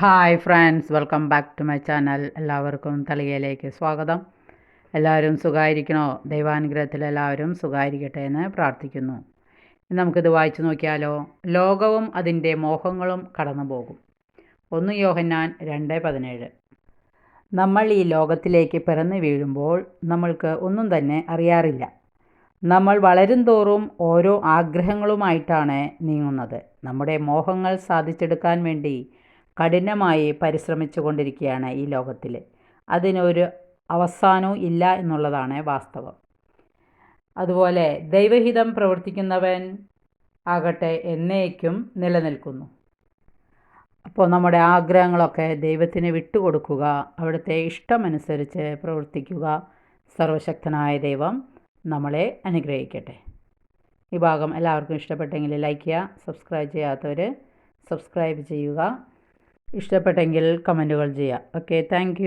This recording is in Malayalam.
Hi friends welcome back to my channel എല്ലാവർക്കും തളികയിലേക്ക് സ്വാഗതം. എല്ലാവരും സുഖമായിരിക്കണോ ദൈവാനുഗ്രഹത്തിൽ എല്ലാവരും സുഖമായിരിക്കട്ടെ എന്ന് പ്രാർത്ഥിക്കുന്നു. നമുക്കിത് വായിച്ചു നോക്കിയാലോ? ലോകവും അതിന്റെ മോഹങ്ങളും കടന്നു പോകും ഒന്ന് യോഹന്നാൻ രണ്ട് പതിനേഴ്. നമ്മൾ ഈ ലോകത്തിലേക്ക് പിറന്നു വീഴുമ്പോൾ നമ്മൾക്ക് ഒന്നും തന്നെ അറിയാറില്ല. നമ്മൾ വളരും തോറും ഓരോ ആഗ്രഹങ്ങളുമായിട്ടാണ് നീങ്ങുന്നത്. നമ്മുടെ മോഹങ്ങൾ സാധിച്ചെടുക്കാൻ വേണ്ടി കഠിനമായി പരിശ്രമിച്ചു കൊണ്ടിരിക്കുകയാണ് ഈ ലോകത്തിൽ അതിനൊരു അവസാനവും ഇല്ല എന്നുള്ളതാണ് വാസ്തവം. അതുപോലെ ദൈവഹിതം പ്രവർത്തിക്കുന്നവൻ ആകട്ടെ എന്നേക്കും നിലനിൽക്കുന്നു. അപ്പോൾ നമ്മുടെ ആഗ്രഹങ്ങളൊക്കെ ദൈവത്തിന് വിട്ടുകൊടുക്കുക അവിടുത്തെ ഇഷ്ടമനുസരിച്ച് പ്രവർത്തിക്കുക സർവശക്തനായ ദൈവം നമ്മളെ അനുഗ്രഹിക്കട്ടെ. ഈ ഭാഗം എല്ലാവർക്കും ഇഷ്ടപ്പെട്ടെങ്കിൽ ലൈക്ക് ചെയ്യുക സബ്സ്ക്രൈബ് ചെയ്യാത്തവർ സബ്സ്ക്രൈബ് ചെയ്യുക. ഇഷ്ടപ്പെട്ടെങ്കിൽ കമന്റുകൾ ചെയ്യുക. Okay thank